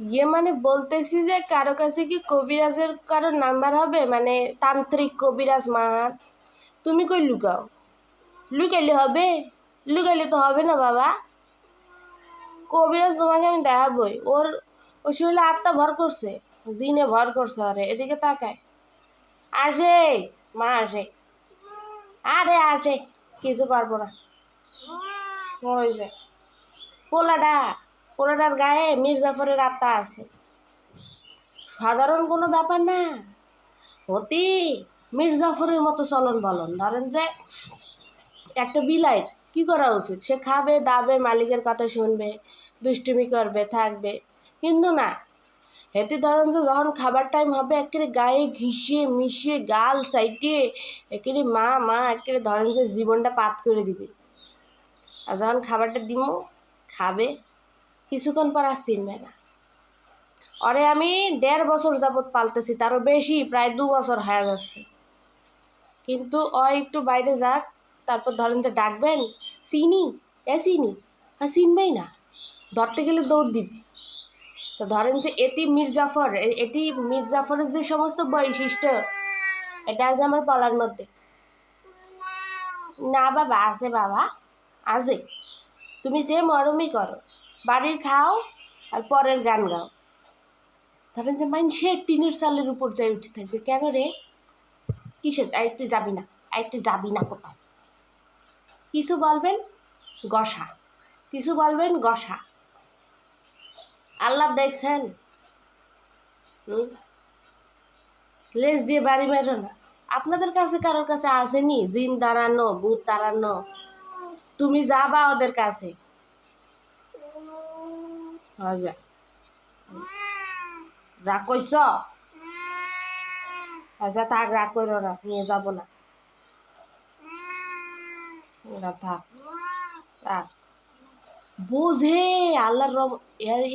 ইয়ে মানে বলতেছি যে কারও কাছে কি কবিরাজের কারও নাম্বার হবে? মানে তান্ত্রিক কবিরাজ মাহাত। তুমি কই লুকাও? লুকাইলে হবে? লুকাইলে তো হবে না বাবা। কবিরাজ তোমাকে আমি দেখাবই। ওর ওই শরীরে আত্মা ভর করছে। দিনে ভর করছে আরে এদিকে তাকায়। আসে, মা আসে। আরে আসে, কিছু করব না। হয়েছে পোলাডা। পোলাডার গায়ে মির্জাফরের আত্মা আছে। সাধারণ কোনো ব্যাপার না। অতি মির্জাফরের মতো চলন বলন ধরেন যে একটা বিলাইট কি করা উচিত? সে খাবে, দাবে, মালিকের কথা শুনবে, দুষ্টুমি করবে, থাকবে। কিন্তু না এতে ধরেন যে যখন খাবার টাইম হবে, একেবারে গায়ে ঘিষিয়ে, মিশিয়ে, গাল সাইটিয়ে একেবারে মা মা একেবারে ধরেন যে জীবনটা পাত করে দিবে। আর যখন খাবারটা দিব খাবে কিছুক্ষণ পর আর চিনবে না। অরে আমি দেড় বছর যাবৎ পালতেছি, তারও বেশি, প্রায় দু বছর হয়ে যাচ্ছে কিন্তু ও একটু বাইরে যাক, তারপর ধরেন যে ডাকবেন, চিনি? এ চিনি? হ্যাঁ চিনবেই না। ধরতে গেলে দৌড় দিবে। তো ধরেন যে এটি মির্জাফর এটি মির্জাফরের যে সমস্ত বৈশিষ্ট্য, এটা আছে আমার পলার মধ্যে। না বাবা, আছে বাবা, আছে। তুমি সে মরমই করো। বাড়ির খাও আর পরের গান গাও। ধরেন যে মাইন সে টিনের চালের উপর যাই উঠে থাকবে। কেন রে? কিসে তুই যাবি না তুই যাবি না কোথাও। কিছু বলবেন? গসা। কিছু বলবেন? গসা। আল্লাহ দেখছেন? লেজ দিয়ে বাড়ি মেরো না। আপনাদের কাছে কারোর কাছে আসেনি? জিন দাঁড়ানো, ভূত তাড়ানো তুমি যাবা ওদের কাছে। রাগ কইস আচ্ছা থাক, রাগ করো না, নিয়ে যাব না। না, থাক থাক। বোঝে, আল্লাহর রব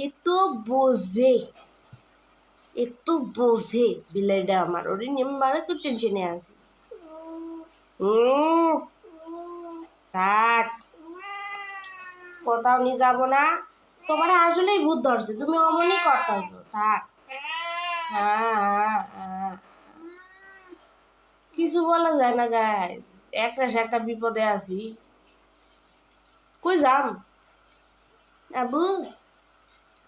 এত বোঝে এত বোঝে বিলাইটা আমার, ওরে নিয়ে তো টেনশনে আছি। থাক, কোথাও নিয়ে যাব না। তোমার আসলেই ভূত ধরছে, তুমি অমনই করতেছো। থাক। কিছু বলা যায় না গাইজ একটা একটা বিপদে আছি। কই যাম? আবু,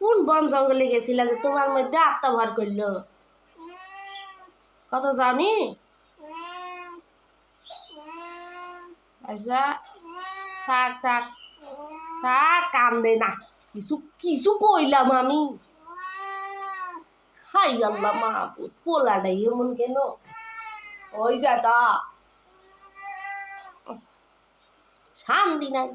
কোন বন জঙ্গলে গেছিলা যে তোমার মধ্যে আত্মা ভর করল? কত জানি আচ্ছা থাক থাক। থাক, কান্দে না। কিছু কিছু কইলাম আমি। হাই আল্লাহ মাহবুদ পোলাটাই এমন কেন? ওই যা তা। শান্তি নাই।